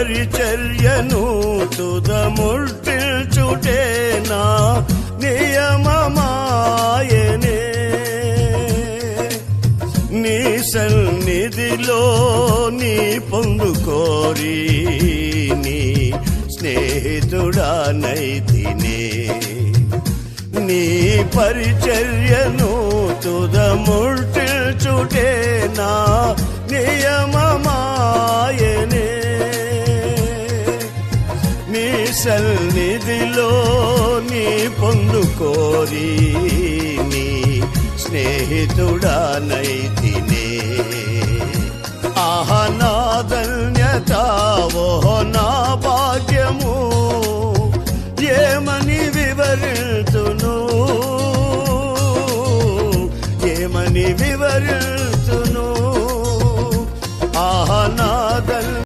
పరిచర్యను తుదముర్తిల్చుటే నా నియమమాయనే. నీ సన్నిధిలో నీ పొందుకోరి నీ స్నేహితుడానైతినే నీ పరిచర్యను తుదముర్తిల్చుటే నా సన్నిధిలో నీ పొందుకోరి నీ స్నేహితుడానై తినే. నా ధన్యత నా భాగ్యము ఏమని వివరించును ఏమని వివరించు